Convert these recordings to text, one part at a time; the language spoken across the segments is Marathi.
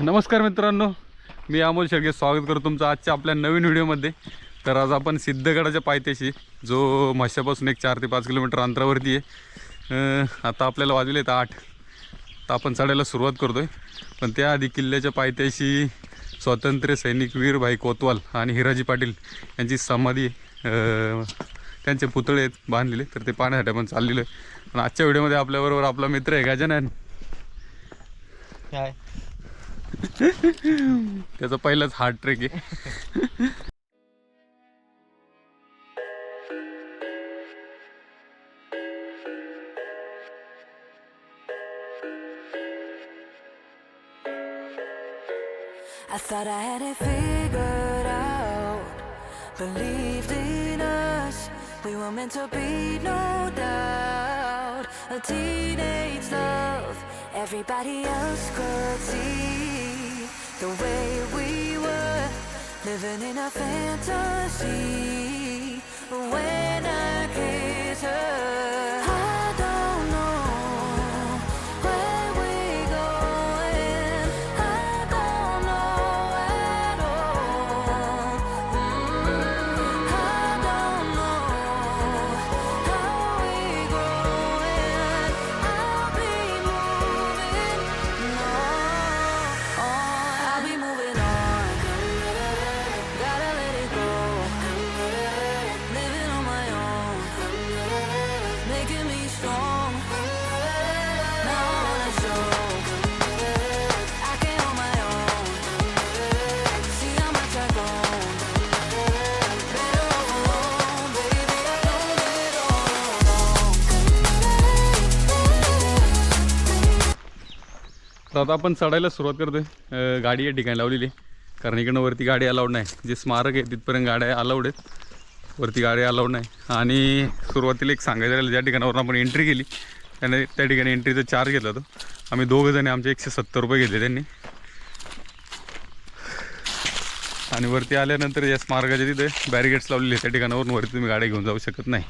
नमस्कार मित्रांनो मी अमोल शेळगे स्वागत करतो तुमचं आजच्या आपल्या नवीन व्हिडिओमध्ये. तर आज आपण सिद्धगडाच्या पायथ्याशी जो म्हशापासून एक चार ते पाच किलोमीटर अंतरावरती आहे आता आपल्याला वाजले आहेत आठ. तर आपण चढायला सुरुवात करतो आहे पण त्याआधी किल्ल्याच्या पायथ्याशी स्वातंत्र्य सैनिक वीरभाई कोतवाल आणि हिराजी पाटील यांची समाधी त्यांचे पुतळे आहेत बांधलेले. तर ते पाहण्यासाठी आपण चाललेलो आहे. पण आजच्या व्हिडिओमध्ये आपल्याबरोबर आपला मित्र आहे गजानन. काय? त्याचा पहिलाच हार्ड ट्रेक आहे I thought I had it figured out. Believed in us, we were meant to be, no doubt. A teenage love, everybody else could see the way we were living in a fantasy. तर आता आपण चढायला सुरुवात करतोय. गाडी या ठिकाणी लावलेली आहे. कारण इकडनं वरती गाडी अलाउड नाही. जे स्मारक आहे तिथपर्यंत गाड्या अलाउड आहेत. वरती गाडी अलाउड नाही. आणि सुरुवातीला एक सांगायचं ज्या ठिकाणावरून आपण एंट्री केली त्याने त्या ठिकाणी एंट्रीचा चार्ज घेतला तो आम्ही दोघं जणी आमचे एकशे सत्तर रुपये घेतले त्यांनी. आणि वरती आल्यानंतर या स्मारकाच्या तिथे बॅरिगेट्स लावलेले त्या ठिकाणावरून वरती तुम्ही गाड्या घेऊन जाऊ शकत नाही.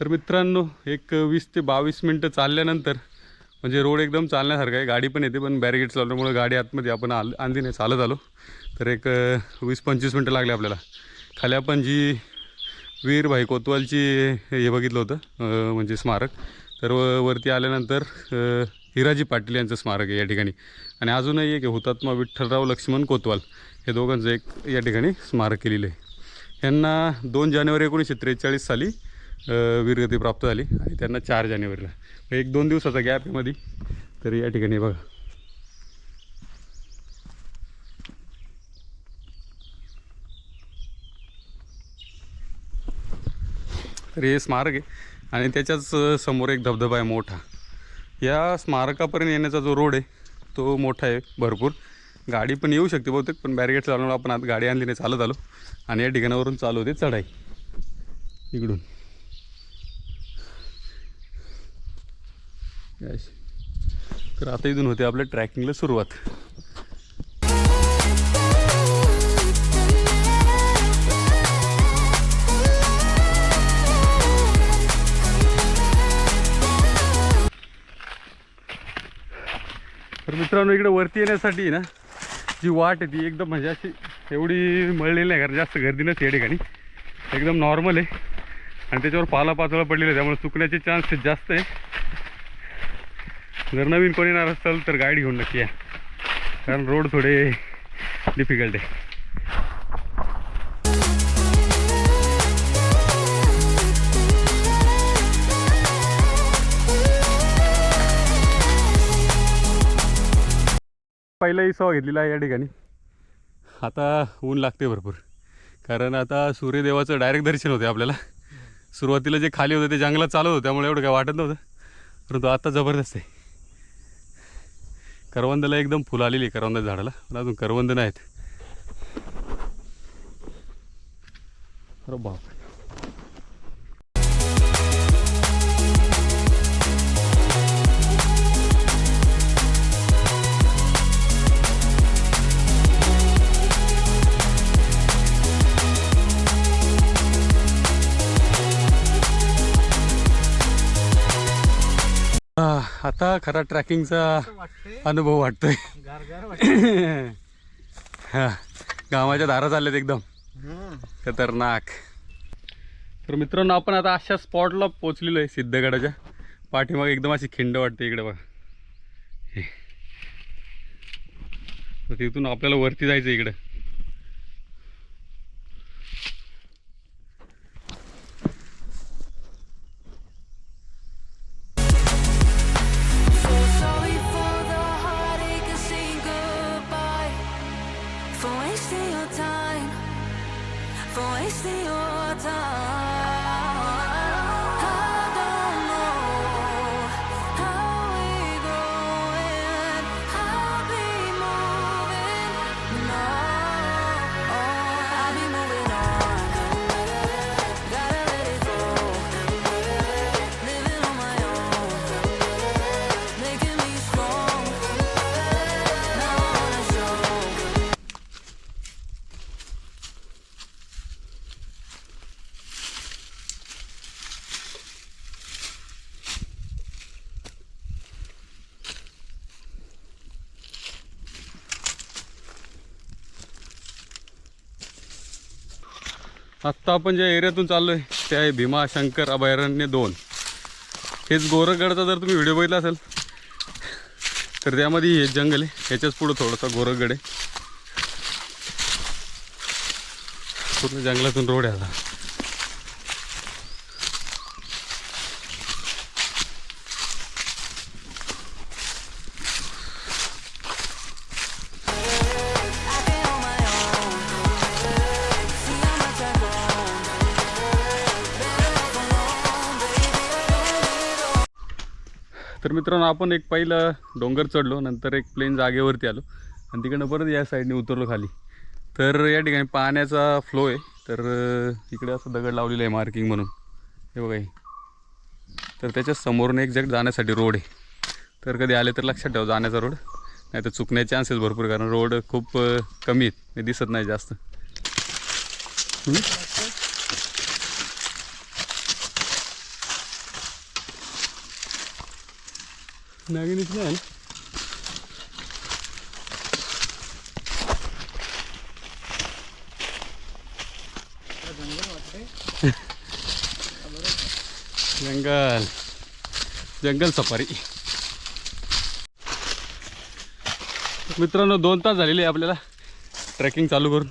तर मित्रांनो एक वीस ते बावीस मिनटं चालल्यानंतर म्हणजे रोड एकदम चालण्यासारखा आहे. गाडी पण येते पण बॅरिगेट्स लावल्यामुळे गाडी आतमध्ये आपण आल आणली नाही चालत आलो. तर एक वीस पंचवीस मिनटं लागले आपल्याला. खाली आपण जी वीर भाई कोतवालची हे बघितलं होतं म्हणजे स्मारक. तर वरती आल्यानंतर हिराजी पाटील यांचं स्मारक आहे या ठिकाणी. आणि अजूनही एक हुतात्मा विठ्ठलराव लक्ष्मण कोतवाल हे दोघांचं एक या ठिकाणी स्मारक केलेलं आहे. यांना दोन जानेवारी एकोणीसशे त्रेचाळीस साली वीरगती प्राप्त झाली आणि त्यांना चार जानेवारीला. एक दोन दिवसाचा गॅप आहे मध्ये तर या ठिकाणी बघा. तर हे स्मारक आहे. आणि त्याच्याच समोर एक धबधबा आहे मोठा. या स्मारकापर्यंत येण्याचा जो रोड आहे तो मोठा आहे भरपूर. गाडी पण येऊ शकते बहुतेक पण बॅरिगेट चालवून आपण आता गाडी आणली नाही चालत आलो. आणि या ठिकाणावरून चालू होते चढाई. इकडून. तर आता इथून होते आपल्या ट्रॅकिंगला सुरुवात. मित्रांनो इकडे वरती येण्यासाठी ना जी वाट आहे ती एकदम म्हणजे अशी एवढी मळलेली नाही कारण जास्त गर्दी नसते या ठिकाणी. एकदम नॉर्मल आहे. आणि त्याच्यावर पाला पाचोळा पडलेला आहे त्यामुळे चुकण्याचे चान्सेस जास्त आहे. जर नवीन कोणी येणार असेल तर गाडी घेऊन नक्की या. कारण रोड थोडे डिफिकल्ट आहे. पहिला इसावा घेतलेला आहे या ठिकाणी. आता ऊन लागते भरपूर. कारण आता सूर्यदेवाचं डायरेक्ट दर्शन होते आपल्याला. सुरुवातीला जे खाली होतं ते जंगलात चालत होतं त्यामुळे एवढं काय वाटत नव्हतं. परंतु आता जबरदस्त आहे. करवंदाला एकदम फुलं आलेली आहे करवंदा झाडाला. पण अजून करवंद नाहीत. अरे बाप आता खरा ट्रॅकिंगचा अनुभव वाटतोय. हा गावाच्या दारा चालल्यात एकदम. खतरनाक. तर मित्रांनो आपण आता अशा स्पॉटला पोचलेलो आहे सिद्धगडाच्या. पाठीमाग एकदम अशी खिंड वाटते इकडे बघा. तिथून आपल्याला वरती जायचं इकडं. आत्ता आपण ज्या एरियातून चाललो आहे ते आहे भीमा शंकर अभयारण्य दोन. हेच गोरखगडचा जर तुम्ही व्हिडिओ बघितला असेल तर त्यामध्ये हे जंगल आहे. ह्याच्याच पुढं थोडंसं गोरखगड आहे. पूर्ण जंगलातून रोड आहे आता. तर मित्रांनो आपण एक पहिलं डोंगर चढलो नंतर एक प्लेन जागेवरती आलो आणि तिकडनं परत या साईडने उतरलो खाली. तर या ठिकाणी पाण्याचा फ्लो आहे. तर इकडे असं दगड लावलेलं आहे मार्किंग म्हणून. हे बघा तर त्याच्या समोरून एक्झॅक्ट जाण्यासाठी रोड आहे. तर कधी आले तर लक्षात ठेवा जाण्याचा रोड नाही तर चुकण्याचे चान्सेस भरपूर कारण रोड खूप कमी आहेत. हे दिसत नाही जास्त. हम्म? is नाही जंगल. जंगल सफारी. मित्रांनो दोन तास झालेले आहे आपल्याला ट्रेकिंग चालू करून.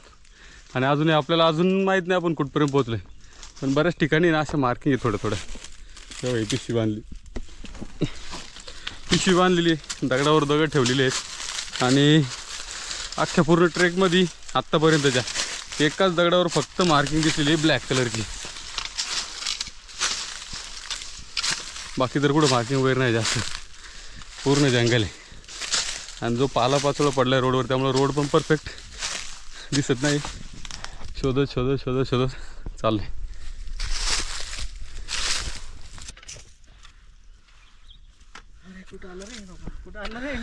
आणि अजूनही आपल्याला अजून माहीत नाही आपण कुठपर्यंत पोहोचलो आहे पण बऱ्याच ठिकाणी ना असं मार्किंग आहे थोडं थोडं. तेव्हा ही बांधली. पिशवी बांधलेली आहे. दगडावर दगड ठेवलेले आहेत. आणि अख्ख्या पूर्ण ट्रेकमध्ये आत्तापर्यंतच्या एकाच दगडावर फक्त मार्किंग दिसलेली आहे ब्लॅक कलरची बाकी तर कुठं मार्किंग वगैरे नाही जास्त. पूर्ण जंगल आहे. आणि जो पाला पाचोळा पडला आहे रोडवर त्यामुळे रोड पण परफेक्ट दिसत नाही. शोधत शोधत शोधत शोधत चाललं आहे कुठं आलं रे बाबा? कुठं आलं रे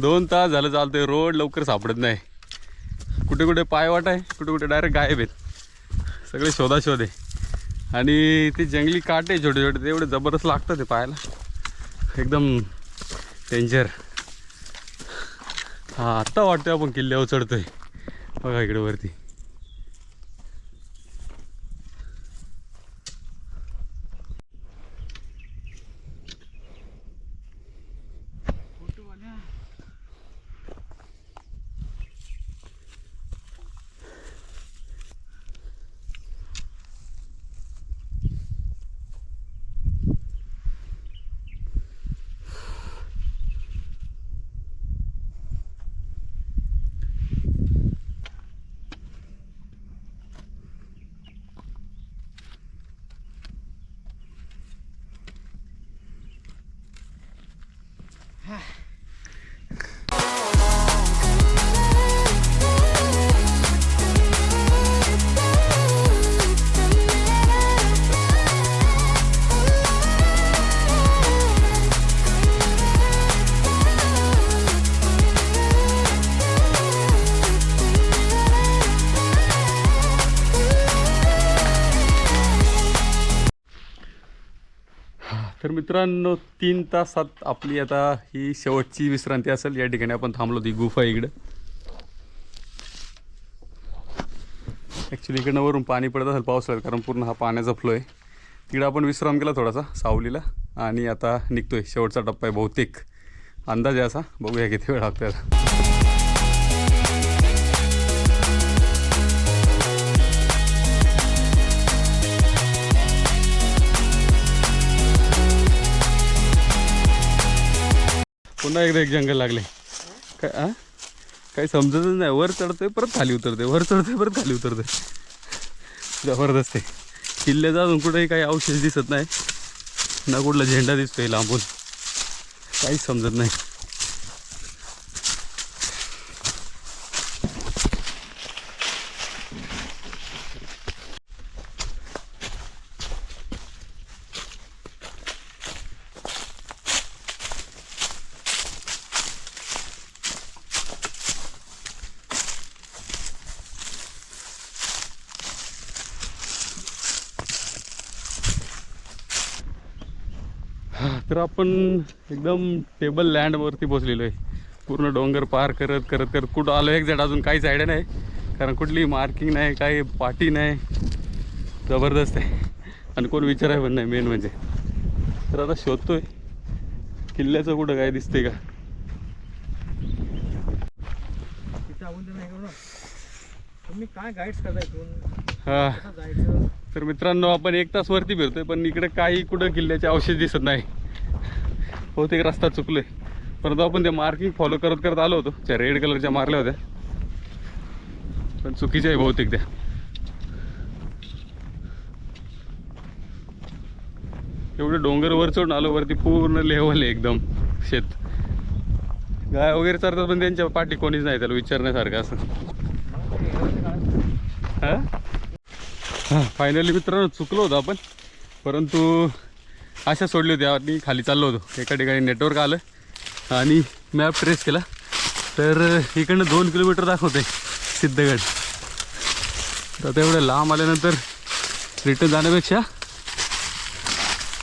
दोन तास झालं चालतंय रोड लवकर सापडत नाही. कुठे कुठे पायवाट आहे कुठे कुठे डायरेक्ट गायब आहेत. सगळे शोधा शोधे. आहे आणि ते जंगली काटे छोटे छोटे ते एवढे जबरदस्त लागतं ते पायाला एकदम डेंजर हां आत्ता वाटतंय आपण किल्ल्यावर चढतोय. बघा इकडे वरती. मित्रांनो तीन तासात आपली आता ही शेवटची विश्रांती असेल. या ठिकाणी आपण थांबलो ती गुफा इकडं. ॲक्च्युली इकडनं वरून पाणी पडत असेल पावसाळ्यात कारण पूर्ण हा पाण्याचा फ्लो आहे. तिकडं आपण विश्राम केला थोडासा सावलीला. आणि आता निघतोय. शेवटचा टप्पा आहे बहुतेक. अंदाज आहे असा. बघूया किती वेळ लागतोय पुन्हा एकदा एक जंगल लागले. काय आ? काही समजतच नाही. वर चढतोय परत खाली उतरते वर चढतोय परत खाली उतरते जबरदस्त आहे. किल्ल्याचा अजून कुठेही काही अवशेष दिसत नाही. ना कुठला झेंडा दिसतोय लांबून. काहीच समजत नाही. तर आपण एकदम टेबल लँडवरती पोचलेलो आहे. पूर्ण डोंगर पार करत करत करत कुठं आलो एक्झॅक्ट अजून काहीच आयडिया नाही. कारण कुठली मार्किंग नाही काही पाटी नाही. जबरदस्त आहे. आणि कोण विचाराय पण नाही मेन म्हणजे. तर आता शोधतोय. किल्ल्याचं कुठं काय दिसतंय का? काय गाईड्स हा. तर मित्रांनो आपण एक तास वरती फिरतोय पण इकडे काही कुठं किल्ल्याचे अवशेष दिसत नाही. बहुतेक रस्ता चुकलोय. परंतु आपण ते मार्किंग फॉलो करत करत आलो होतो. त्या रेड कलरच्या मारल्या होत्या. पण चुकीच्या आहे बहुतेक त्या. एवढे डोंगर वर चढून आलो वरती पूर्ण लेवल आहे एकदम. शेत. गाय वगैरे चरतात पण त्यांच्या पाठी कोणीच नाही त्याला विचारण्यासारखं असं. हां? हां फायनली मित्रांनो चुकलो होतो आपण. परंतु अशा सोडली होती. आणि खाली चाललो होतो. एका ठिकाणी नेटवर्क आलं आणि मॅप ट्रेस केला. तर इकडनं दोन किलोमीटर दाखवते सिद्धगड. तर आता एवढं लांब आल्यानंतर रिटर्न जाण्यापेक्षा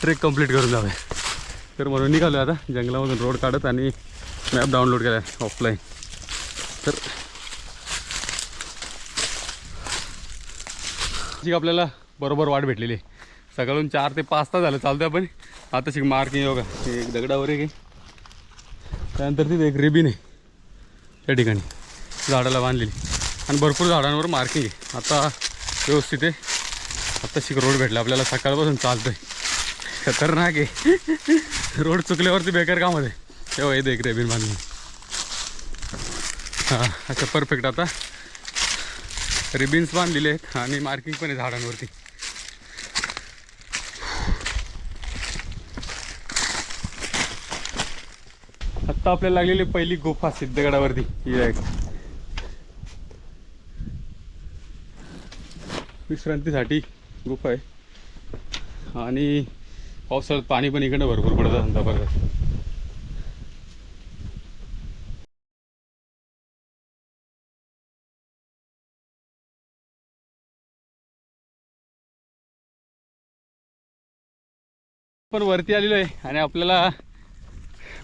ट्रेक कंप्लीट करून जावे तर म्हणून निघालो आता जंगलामधून रोड काढत आणि मॅप डाउनलोड केला ऑफलाईन तर जी आपल्याला बरोबर वाट भेटलेली आहे. सकाळून चार ते पाच तास झालं. चालतं आपण. आता शिक मार्किंग योगा. हे एक दगडावर एक त्यानंतर तिथे एक रिबीन आहे. त्या ठिकाणी. झाडाला बांधलेली. आणि भरपूर झाडांवर मार्किंग आहे. आता व्यवस्थित आहे. आता शिक रोड भेटला. आपल्याला सकाळपासून चालतोय. खतरनाक आहे. रोड चुकल्यावरती बेकार काम आहे तेव्हा येते एक रेबीन बांधली हां अच्छा परफेक्ट आता रिबिन्स बांधलेले आहेत आणि मार्किंग पण आहे झाडांवरती. आत्ता आपल्याला लागलेली पहिली गुफा सिद्धगडावरती. ही आहे विश्रांतीसाठी गुफा आहे. आणि पावसाळ्यात पाणी पण इकडं भरपूर पडत जबरदस्त पण वरती आलेलो आहे आणि आपल्याला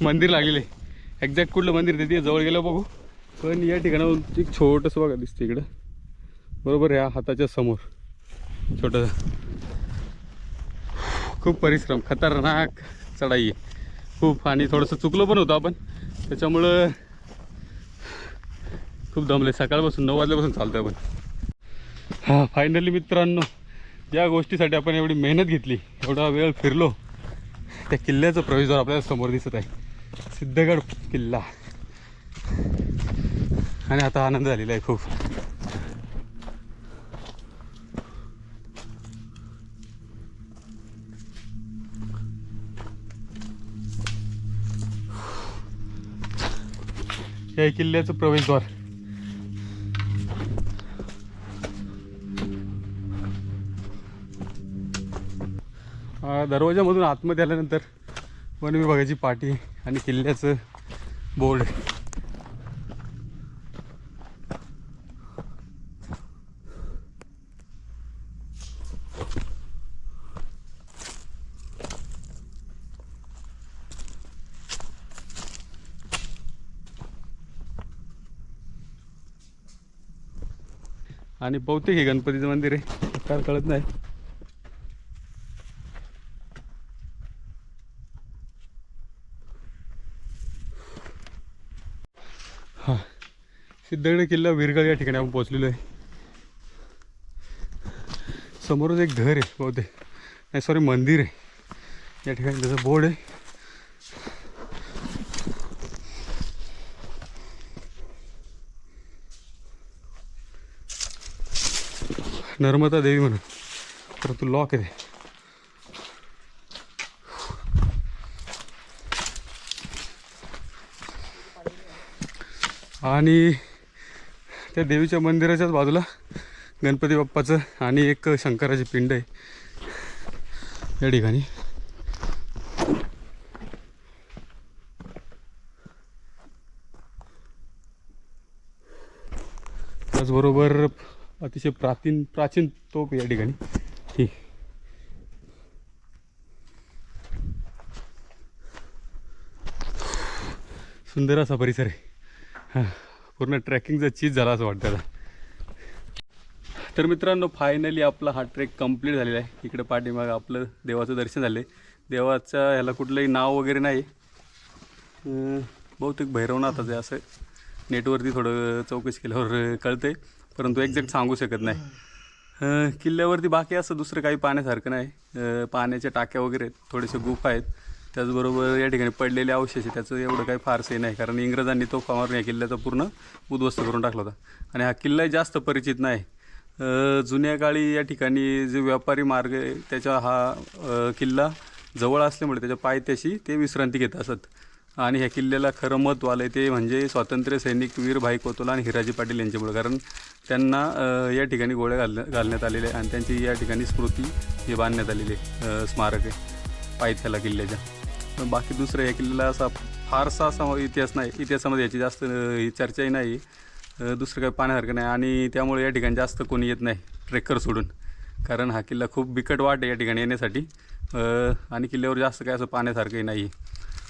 मंदिर लागलेलं आहे. एक्झॅक्ट कुठलं मंदिर ते तिथे जवळ गेलं बघू. पण या ठिकाणाहून एक छोटंसं बघा दिसतं इकडं. बरोबर या हाताच्या समोर. छोटंसं खूप परिश्रम खतरनाक चढाई आहे. खूप आणि थोडंसं चुकलो पण होतं आपण. त्याच्यामुळं खूप दमले सकाळपासून नऊ वाजल्यापासून चालतं आपण. हां फायनली मित्रांनो ज्या गोष्टीसाठी आपण एवढी मेहनत घेतली. एवढा वेळ फिरलो. त्या किल्ल्याचं प्रवेशद्वार आपल्याला समोर दिसत आहे. सिद्धगड किल्ला. आणि आता आनंद झालेला आहे खूप. हे किल्ल्याचं प्रवेशद्वार दरवाजामधून आतमध्ये आल्यानंतर वन विभागाची पाटी आणि किल्ल्याचं बोर्ड. आणि बहुतेक हे गणपतीचं मंदिर आहे. फार कळत नाही. सिद्धगड किल्ला विरगळ या ठिकाणी आपण पोहोचलेलो आहे. समोरच एक घर आहे बहुतेक. नाही सॉरी मंदिर आहे. या ठिकाणी त्याचं बोर्ड आहे. नर्मदा देवी म्हणून. परंतु लॉक आहे. ते आणि त्या देवीच्या मंदिराच्याच बाजूला गणपती बाप्पाचं आणि एक शंकराची पिंड आहे. या ठिकाणी. त्याचबरोबर अतिशय प्राचीन प्राचीन तोप या ठिकाणी. ही सुंदर असा परिसर आहे. हां. पूर्ण ट्रॅकिंगचा चीज झाला असं वाटतं तर मित्रांनो फायनली आपला हा ट्रेक कंप्लीट झालेला आहे. इकडे पाठीमागं आपलं देवाचं दर्शन झालं देवाचं ह्याला कुठलंही नाव वगैरे नाही. बहुतेक भैरवनाथ आहे असं. नेटवरती थोडं चौकशी केल्यावर कळते परंतु एक्झॅक्ट सांगू शकत नाही. किल्ल्यावरती बाकी असं दुसरं काही पाहण्यासारखं नाही. पाण्याच्या टाक्या वगैरे आहेत. थोडेसे गुफा आहेत. त्याचबरोबर या ठिकाणी पडलेले अवशेष आहे त्याचं एवढं काही फारसंही नाही. कारण इंग्रजांनी तो मारून या किल्ल्याचा पूर्ण उद्ध्वस्त करून टाकला होता. आणि हा किल्लाही जास्त परिचित नाही. जुन्या काळी या ठिकाणी जे व्यापारी मार्ग आहे हा किल्ला जवळ असल्यामुळे त्याच्या पायथ्याशी ते विश्रांती घेत असत. आणि ह्या किल्ल्याला खरं महत्त्व आलं आहे ते म्हणजे स्वातंत्र्य सैनिक वीर भाई कोतोला आणि हिराजी पाटील यांच्यामुळे. कारण त्यांना या ठिकाणी गोळ्या घाल घालण्यात आलेल्या आहे आणि त्यांची या ठिकाणी स्मृती हे बांधण्यात आलेली आहे स्मारक आहे पायथ्याला किल्ल्याच्या. पण बाकी दुसरं या किल्ल्याला असा फारसा असा इतिहास नाही. इतिहासामध्ये याची जास्त ही चर्चाही नाही. दुसरं काही पाहण्यासारखं नाही. आणि त्यामुळे या ठिकाणी जास्त कोणी येत नाही ट्रेकर सोडून. कारण हा किल्ला खूप बिकट वाट आहे या ठिकाणी येण्यासाठी. आणि किल्ल्यावर जास्त काय असं पाहण्यासारखंही नाही.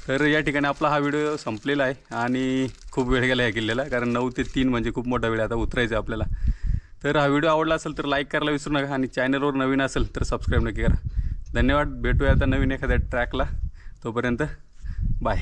तर या ठिकाणी आपला हा व्हिडिओ संपलेला आहे. आणि खूप वेळ गेला या किल्ल्याला. कारण नऊ ते तीन म्हणजे खूप मोठा वेळ आता उतरायचा आपल्याला. तर हा व्हिडिओ आवडला असेल तर लाईक करायला विसरू नका. आणि चॅनलवर नवीन असेल तर सबस्क्राईब नक्की करा. धन्यवाद. भेटूया आता नवीन एखाद्या ट्रॅकला तोपर्यंत बाय.